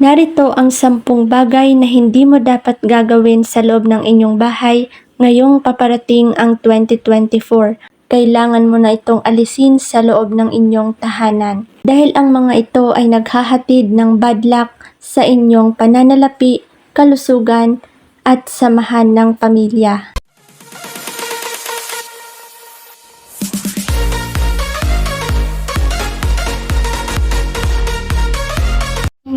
Narito ang sampung bagay na hindi mo dapat gagawin sa loob ng inyong bahay ngayong paparating ang 2024. Kailangan mo na itong alisin sa loob ng inyong tahanan. Dahil ang mga ito ay naghahatid ng bad luck sa inyong pananalapi, kalusugan, at samahan ng pamilya.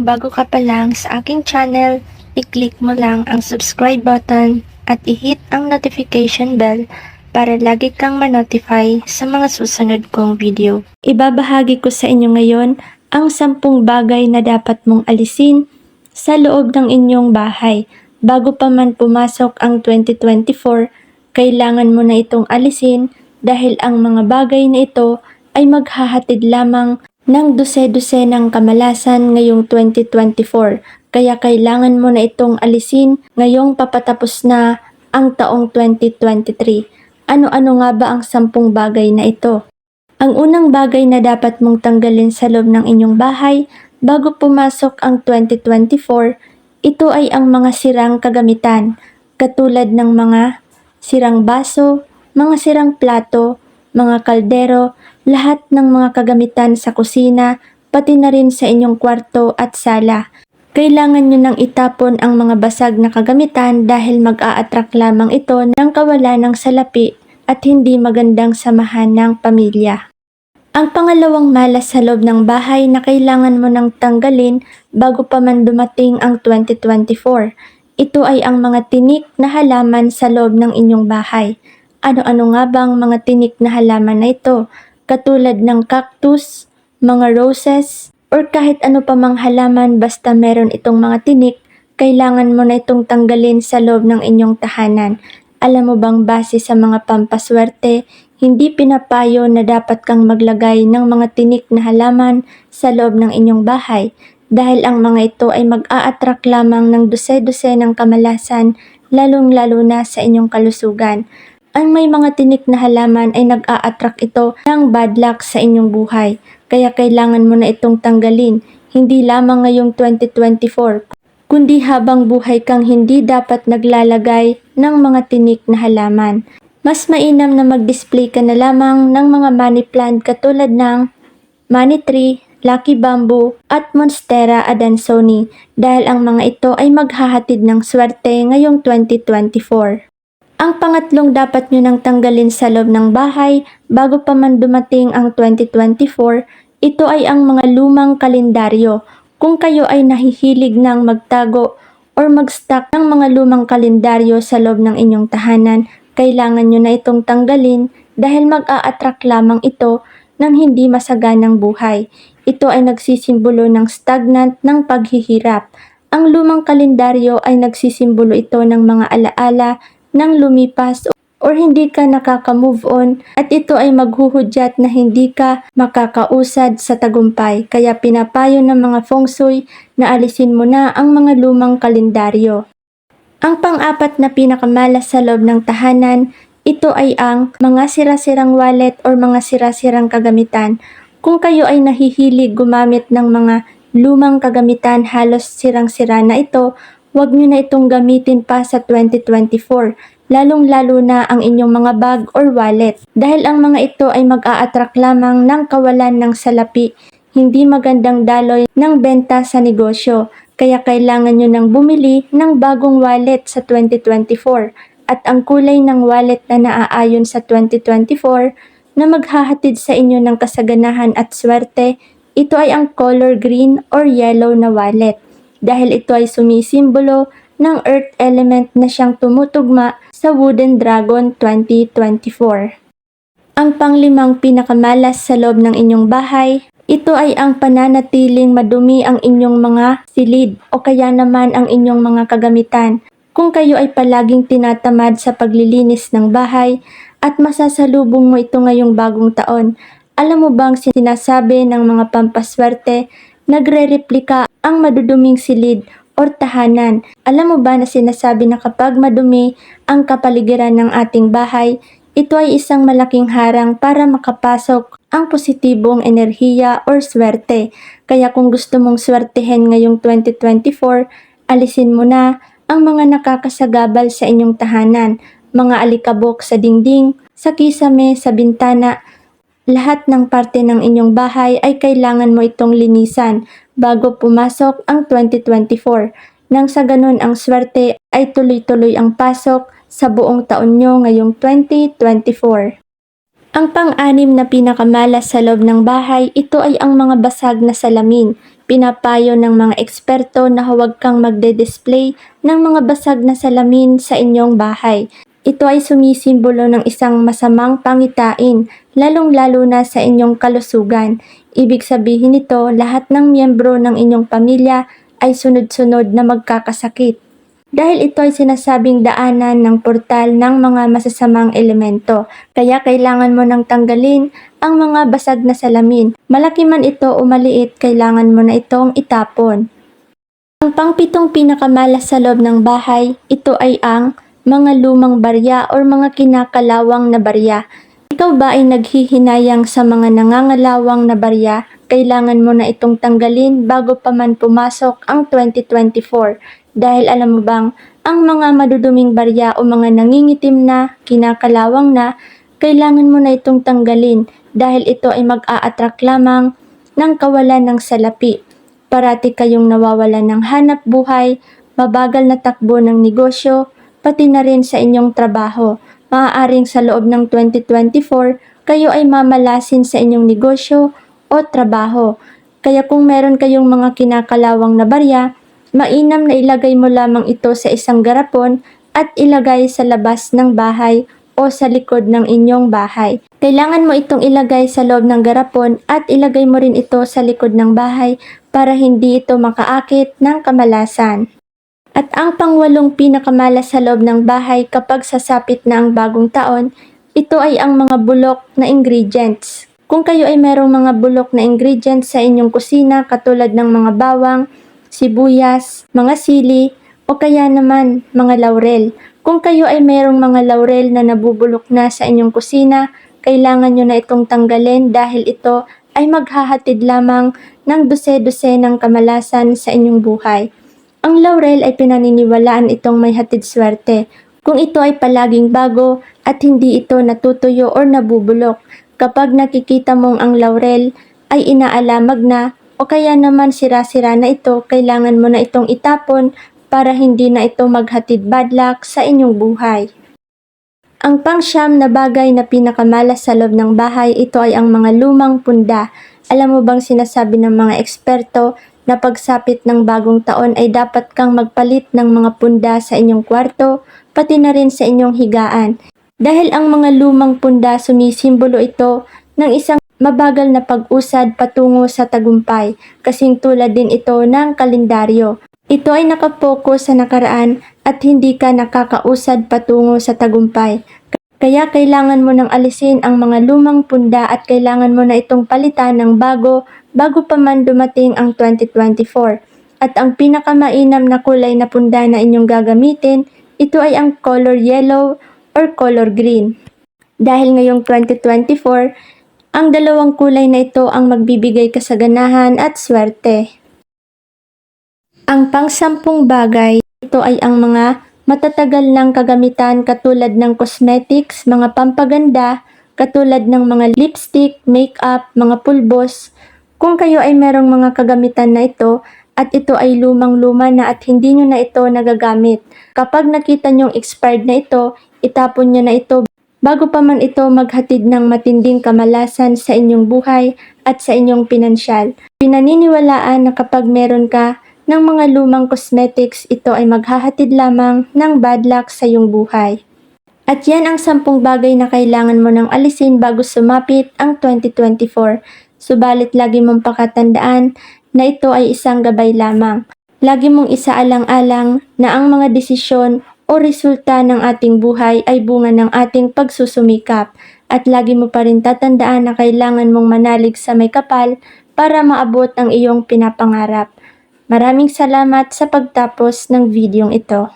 Bago ka pa lang sa aking channel, i-click mo lang ang subscribe button at i-hit ang notification bell para lagi kang ma-notify sa mga susunod kong video. Ibabahagi ko sa inyo ngayon ang sampung bagay na dapat mong alisin sa loob ng inyong bahay. Bago pa man pumasok ang 2024, kailangan mo na itong alisin dahil ang mga bagay na ito ay maghahatid lamang ng dose-dose ng kamalasan ngayong 2024. Kaya kailangan mo na itong alisin ngayong papatapos na ang taong 2023. Ano-ano nga ba ang sampung bagay na ito? Ang unang bagay na dapat mong tanggalin sa loob ng inyong bahay bago pumasok ang 2024, ito ay ang mga sirang kagamitan, katulad ng mga sirang baso, mga sirang plato, mga kaldero, lahat ng mga kagamitan sa kusina, pati na rin sa inyong kwarto at sala. Kailangan nyo nang itapon ang mga basag na kagamitan dahil mag-a-attract lamang ito ng kawalan ng salapi at hindi magandang samahan ng pamilya. Ang pangalawang malas sa loob ng bahay na kailangan mo nang tanggalin bago pa man dumating ang 2024. Ito ay ang mga tinik na halaman sa loob ng inyong bahay. Ano-ano nga bang mga tinik na halaman na ito? Katulad ng cactus, mga roses, or kahit ano pa mang halaman basta meron itong mga tinik, kailangan mo na itong tanggalin sa loob ng inyong tahanan. Alam mo bang base sa mga pampaswerte, hindi pinapayo na dapat kang maglagay ng mga tinik na halaman sa loob ng inyong bahay dahil ang mga ito ay mag-a-attract lamang ng dose-dose ng kamalasan lalong-lalo na sa inyong kalusugan. Ang may mga tinik na halaman ay nag-a-attract ito ng bad luck sa inyong buhay. Kaya kailangan mo na itong tanggalin, hindi lamang ngayong 2024, kundi habang buhay kang hindi dapat naglalagay ng mga tinik na halaman. Mas mainam na mag-display ka na lamang ng mga money plant katulad ng money tree, lucky bamboo, at monstera adansoni dahil ang mga ito ay maghahatid ng swerte ngayong 2024. Ang pangatlong dapat nyo nang tanggalin sa loob ng bahay bago pa man dumating ang 2024, ito ay ang mga lumang kalendaryo. Kung kayo ay nahihilig ng magtago or mag-stock ng mga lumang kalendaryo sa loob ng inyong tahanan, kailangan nyo na itong tanggalin dahil mag-a-attract lamang ito ng hindi masaganang buhay. Ito ay nagsisimbolo ng stagnant ng paghihirap. Ang lumang kalendaryo ay nagsisimbolo ito ng mga alaala ng lumipas or hindi ka nakaka-move on at ito ay maghuhudyat na hindi ka makakausad sa tagumpay. Kaya pinapayo ng mga feng shui na alisin mo na ang mga lumang kalendaryo. Ang pang-apat na pinakamalas sa loob ng tahanan, ito ay ang mga sira-sirang wallet or mga sira-sirang kagamitan. Kung kayo ay nahihilig gumamit ng mga lumang kagamitan halos sirang-sira na ito, huwag nyo na itong gamitin pa sa 2024, lalong-lalo na ang inyong mga bag or wallet. Dahil ang mga ito ay mag-a-attract lamang ng kawalan ng salapi, hindi magandang daloy ng benta sa negosyo. Kaya kailangan nyo nang bumili ng bagong wallet sa 2024 at ang kulay ng wallet na naaayon sa 2024 na maghahatid sa inyo ng kasaganahan at swerte, ito ay ang color green or yellow na wallet dahil ito ay sumisimbolo ng earth element na siyang tumutugma sa Wooden Dragon 2024. Ang panglimang pinakamalas sa loob ng inyong bahay ito ay ang pananatiling madumi ang inyong mga silid o kaya naman ang inyong mga kagamitan. Kung kayo ay palaging tinatamad sa paglilinis ng bahay at masasalubong mo ito ngayong bagong taon, alam mo bang sinasabi ng mga pampaswerte, nagre-replika ang maduduming silid or tahanan. Alam mo ba na sinasabi na kapag madumi ang kapaligiran ng ating bahay, ito ay isang malaking harang para makapasok ang positibong enerhiya or swerte. Kaya kung gusto mong swertehin ngayong 2024, alisin mo na ang mga nakakasagabal sa inyong tahanan, mga alikabok sa dingding, sa kisame, sa bintana, lahat ng parte ng inyong bahay ay kailangan mo itong linisan bago pumasok ang 2024. Nang sa ganun ang swerte ay tuloy-tuloy ang pasok sa buong taon nyo ngayong 2024. Ang pang-anim na pinakamalas sa loob ng bahay, ito ay ang mga basag na salamin. Pinapayo ng mga eksperto na huwag kang magde-display ng mga basag na salamin sa inyong bahay. Ito ay sumisimbolo ng isang masamang pangitain, lalong-lalo na sa inyong kalusugan. Ibig sabihin nito, lahat ng miyembro ng inyong pamilya ay sunod-sunod na magkakasakit. Dahil ito ay sinasabing daanan ng portal ng mga masasamang elemento, kaya kailangan mo nang tanggalin ang mga basag na salamin. Malaki man ito o maliit, kailangan mo na itong itapon. Ang pangpitong pinakamalas sa loob ng bahay, ito ay ang mga lumang barya or mga kinakalawang na barya. Ikaw ba ay naghihinayang sa mga nangangalawang na barya? Kailangan mo na itong tanggalin bago pa man pumasok ang 2024. Dahil alam mo bang, ang mga maduduming barya o mga nangingitim na, kinakalawang na, kailangan mo na itong tanggalin dahil ito ay mag-a-attract lamang ng kawalan ng salapi. Parati kayong nawawalan ng hanap buhay, mabagal na takbo ng negosyo, pati na rin sa inyong trabaho. Maaaring sa loob ng 2024, kayo ay mamalasin sa inyong negosyo o trabaho. Kaya kung meron kayong mga kinakalawang na barya, mainam na ilagay mo lamang ito sa isang garapon at ilagay sa labas ng bahay o sa likod ng inyong bahay. Kailangan mo itong ilagay sa loob ng garapon at ilagay mo rin ito sa likod ng bahay para hindi ito makaakit ng kamalasan. At ang pangwalong pinakamalas sa loob ng bahay kapag sasapit na ang bagong taon, ito ay ang mga bulok na ingredients. Kung kayo ay merong mga bulok na ingredients sa inyong kusina katulad ng mga bawang, sibuyas, mga sili, o kaya naman mga laurel. Kung kayo ay mayroong mga laurel na nabubulok na sa inyong kusina, kailangan nyo na itong tanggalin dahil ito ay maghahatid lamang ng dose-dose ng kamalasan sa inyong buhay. Ang laurel ay pinaniniwalaan itong may hatid swerte. Kung ito ay palaging bago at hindi ito natutuyo or nabubulok, kapag nakikita mong ang laurel ay inaalamag na o kaya naman sira-sira na ito, kailangan mo na itong itapon para hindi na ito maghatid bad luck sa inyong buhay. Ang pangsyam na bagay na pinakamalas sa loob ng bahay, ito ay ang mga lumang punda. Alam mo bang sinasabi ng mga eksperto na pagsapit ng bagong taon ay dapat kang magpalit ng mga punda sa inyong kwarto, pati na rin sa inyong higaan. Dahil ang mga lumang punda sumisimbolo ito ng isang mabagal na pag-usad patungo sa tagumpay, kasing tulad din ito ng kalendaryo. Ito ay nakapokus sa nakaraan at hindi ka nakakausad patungo sa tagumpay. Kaya kailangan mo nang alisin ang mga lumang punda at kailangan mo na itong palitan ng bago bago pa man dumating ang 2024. At ang pinakamainam na kulay na punda na inyong gagamitin, ito ay ang color yellow or color green. Dahil ngayong 2024, ang dalawang kulay na ito ang magbibigay kasaganahan at swerte. Ang pangsampung bagay, ito ay ang mga matatagal ng kagamitan katulad ng cosmetics, mga pampaganda, katulad ng mga lipstick, makeup, mga pulbos. Kung kayo ay merong mga kagamitan na ito at ito ay lumang-luma na at hindi nyo na ito nagagamit, kapag nakita nyong expired na ito, itapon nyo na ito bago pa man ito maghatid ng matinding kamalasan sa inyong buhay at sa inyong pinansyal. Pinaniniwalaan na kapag meron ka ng mga lumang cosmetics, ito ay maghahatid lamang ng bad luck sa iyong buhay. At yan ang sampung bagay na kailangan mo nang alisin bago sumapit ang 2024. Subalit lagi mong pakatandaan na ito ay isang gabay lamang. Lagi mong isaalang-alang na ang mga desisyon o resulta ng ating buhay ay bunga ng ating pagsusumikap. At lagi mo pa rin tatandaan na kailangan mong manalig sa may kapal para maabot ang iyong pinapangarap. Maraming salamat sa pagtapos ng videong ito.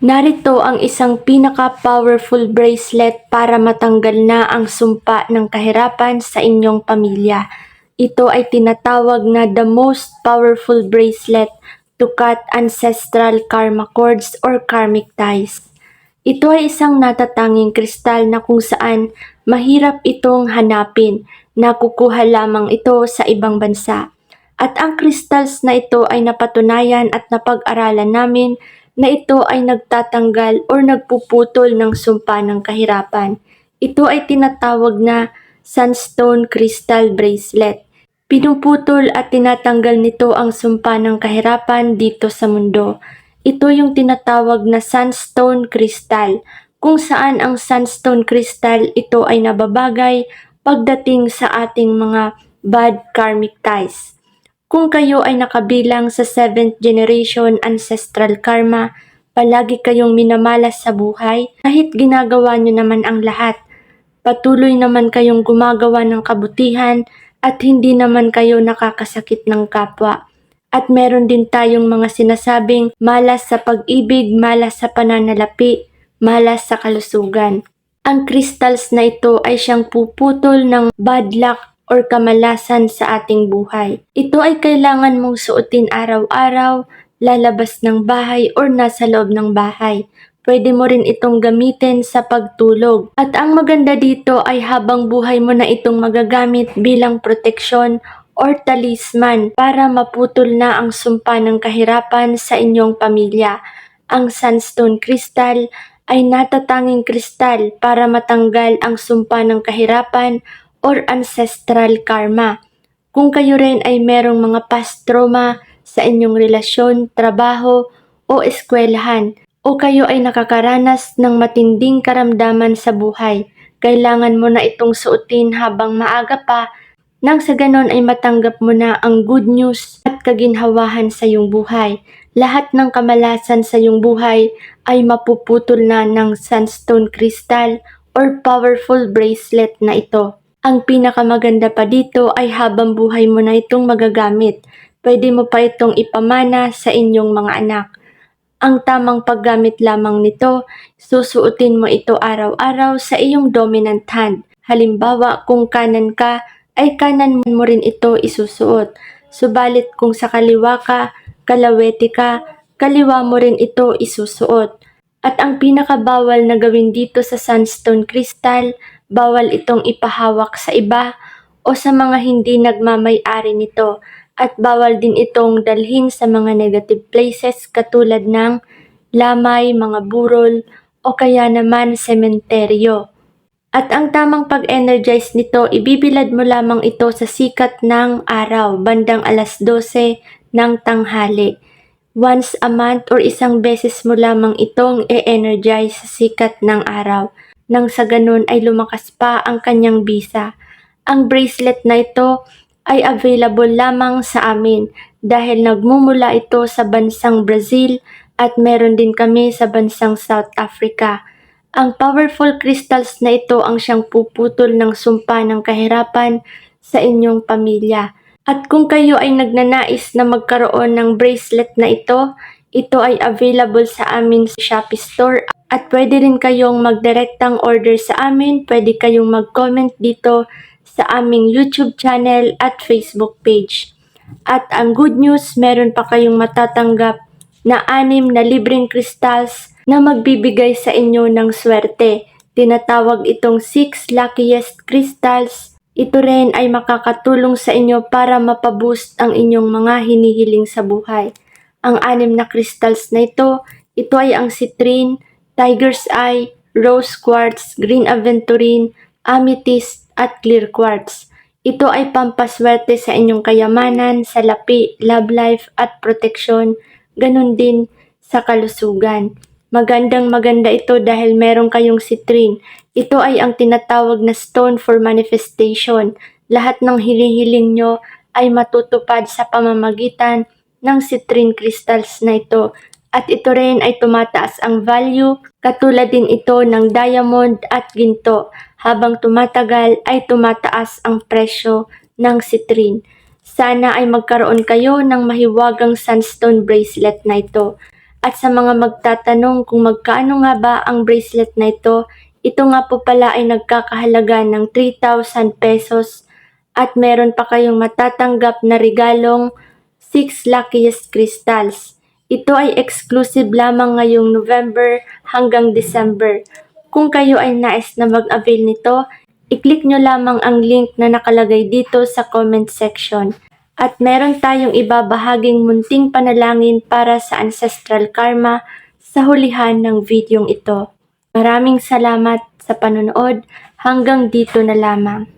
Narito ang isang pinaka-powerful bracelet para matanggal na ang sumpa ng kahirapan sa inyong pamilya. Ito ay tinatawag na the most powerful bracelet to cut ancestral karma cords or karmic ties. Ito ay isang natatanging kristal na kung saan mahirap itong hanapin. Nakukuha lamang ito sa ibang bansa. At ang crystals na ito ay napatunayan at napag-aralan namin na ito ay nagtatanggal or nagpuputol ng sumpa ng kahirapan. Ito ay tinatawag na sunstone crystal bracelet. Pinuputol at tinatanggal nito ang sumpa ng kahirapan dito sa mundo. Ito yung tinatawag na sunstone crystal, kung saan ang sunstone crystal ito ay nababagay pagdating sa ating mga bad karmic ties. Kung kayo ay nakabilang sa 7th generation ancestral karma, palagi kayong minamalas sa buhay kahit ginagawa nyo naman ang lahat. Patuloy naman kayong gumagawa ng kabutihan at hindi naman kayo nakakasakit ng kapwa. At meron din tayong mga sinasabing malas sa pag-ibig, malas sa pananalapi, malas sa kalusugan. Ang crystals na ito ay siyang puputol ng bad luck or kamalasan sa ating buhay. Ito ay kailangan mong suotin araw-araw, lalabas ng bahay or nasa loob ng bahay. Pwede mo rin itong gamitin sa pagtulog. At ang maganda dito ay habang buhay mo na itong magagamit bilang proteksyon or talisman para maputol na ang sumpa ng kahirapan sa inyong pamilya. Ang sunstone crystal ay natatanging kristal para matanggal ang sumpa ng kahirapan or ancestral karma. Kung kayo rin ay merong mga past trauma sa inyong relasyon, trabaho o eskwelahan, o kayo ay nakakaranas ng matinding karamdaman sa buhay, kailangan mo na itong suotin habang maaga pa nang sa ganon ay matanggap mo na ang good news at kaginhawahan sa iyong buhay. Lahat ng kamalasan sa iyong buhay ay mapuputol na ng sunstone crystal or powerful bracelet na ito. Ang pinakamaganda pa dito ay habang buhay mo na itong magagamit. Pwede mo pa itong ipamana sa inyong mga anak. Ang tamang paggamit lamang nito, susuotin mo ito araw-araw sa iyong dominant hand. Halimbawa, kung kanan ka, ay kanan mo rin ito isusuot. Subalit kung sa kaliwa ka, kalawete ka, kaliwa mo rin ito isusuot. At ang pinakabawal na gawin dito sa sunstone crystal bawal itong ipahawak sa iba o sa mga hindi nagmamay-ari nito at bawal din itong dalhin sa mga negative places katulad ng lamay, mga burol o kaya naman sementeryo. At ang tamang pag-energize nito, ibibilad mo lamang ito sa sikat ng araw, bandang alas 12 ng tanghali. Once a month or isang beses mo lamang itong e-energize sa sikat ng araw nang sa ganun ay lumakas pa ang kanyang bisa. Ang bracelet na ito ay available lamang sa amin dahil nagmumula ito sa bansang Brazil at meron din kami sa bansang South Africa. Ang powerful crystals na ito ang siyang puputol ng sumpa ng kahirapan sa inyong pamilya. At kung kayo ay nagnanais na magkaroon ng bracelet na ito, ito ay available sa amin sa Shopee Store at pwede rin kayong magdirektang order sa amin, pwede kayong mag-comment dito sa aming YouTube channel at Facebook page. At ang good news, meron pa kayong matatanggap na anim na libreng crystals na magbibigay sa inyo ng swerte. Tinatawag itong 6 luckiest crystals. Ito rin ay makakatulong sa inyo para mapaboost ang inyong mga hinihiling sa buhay. Ang anim na crystals na ito, ito ay ang citrine, tiger's eye, rose quartz, green aventurine, amethyst, at clear quartz. Ito ay pampaswerte sa inyong kayamanan, sa lapi, love life, at proteksyon, ganun din sa kalusugan. Magandang maganda ito dahil meron kayong citrine. Ito ay ang tinatawag na stone for manifestation. Lahat ng hinihiling nyo ay matutupad sa pamamagitan ng citrine crystals na ito at ito rin ay tumataas ang value katulad din ito ng diamond at ginto habang tumatagal ay tumataas ang presyo ng citrine. Sana ay magkaroon kayo ng mahiwagang sunstone bracelet na ito. At sa mga magtatanong kung magkaano nga ba ang bracelet na ito, ito nga po pala ay nagkakahalaga ng 3,000 pesos at meron pa kayong matatanggap na regalong 6 luckiest crystals. Ito ay exclusive lamang ngayong November hanggang December. Kung kayo ay nais na mag-avail nito, i-click nyo lamang ang link na nakalagay dito sa comment section. At meron tayong ibabahaging munting panalangin para sa ancestral karma sa hulihan ng videong ito. Maraming salamat sa panonood. Hanggang dito na lamang.